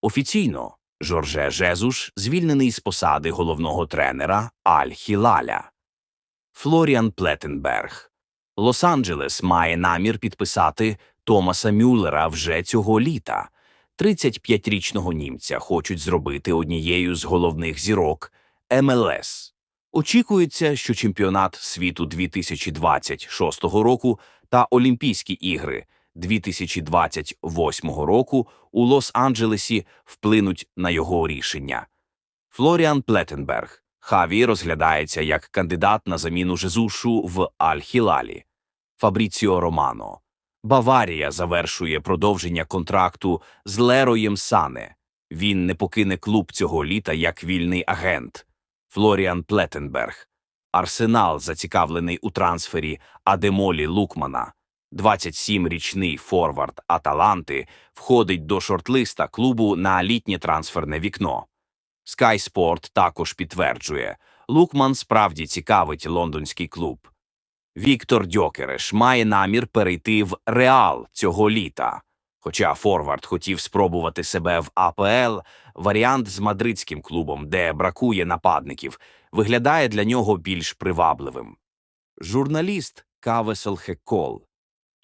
Офіційно Жорже Жезуш звільнений з посади головного тренера Аль-Хілаля. Флоріан Плеттенберг. Лос-Анджелес має намір підписати Томаса Мюллера вже цього літа. 35-річного німця хочуть зробити однією з головних зірок МЛС. Очікується, що чемпіонат світу 2026 року та Олімпійські ігри 2028 року у Лос-Анджелесі вплинуть на його рішення. Флоріан Плеттенберг. Хаві розглядається як кандидат на заміну Жезушу в Аль-Хілалі. Фабріціо Романо. Баварія завершує продовження контракту з Лероєм Сане. Він не покине клуб цього літа як вільний агент. Флоріан Плеттенберг. Арсенал зацікавлений у трансфері Адемолі Лукмана. 27-річний форвард Аталанти входить до шортлиста клубу на літнє трансферне вікно. Sky Sport також підтверджує, Лукман справді цікавить лондонський клуб. Віктор Дьокереш має намір перейти в Реал цього літа. Хоча Форвард хотів спробувати себе в АПЛ, варіант з мадридським клубом, де бракує нападників, виглядає для нього більш привабливим. Журналіст Кавесел Хеккол.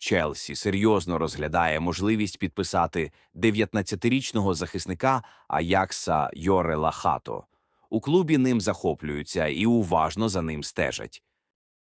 Челсі серйозно розглядає можливість підписати 19-річного захисника Аякса Йорела Хато. У клубі ним захоплюються і уважно за ним стежать.